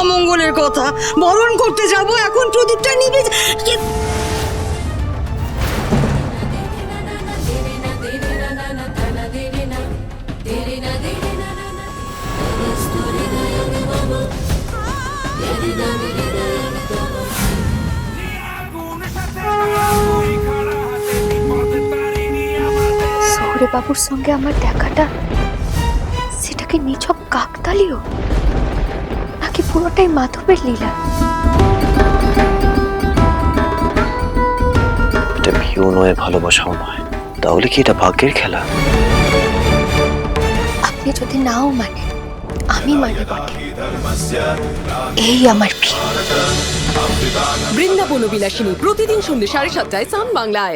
অমঙ্গলের কথা? বরণ করতে যাব এখন প্রদীপটা নিবে বাবুর সঙ্গে আমার দেখাটা সেটা কি নিছক কাকতালীয়। নাকি পুরোটাই মাধবের লীলা। এটা ভিউ নয় ভালোবাসাও নয় তাহলে কি এটা ভাগ্যের খেলা? আপনি যদি নাও মানেন আমি মানে বটে। এই আমার বৃন্দাবন বিলাসিনী প্রতিদিন সন্ধ্যে সাড়ে সাতটায় সান বাংলায়।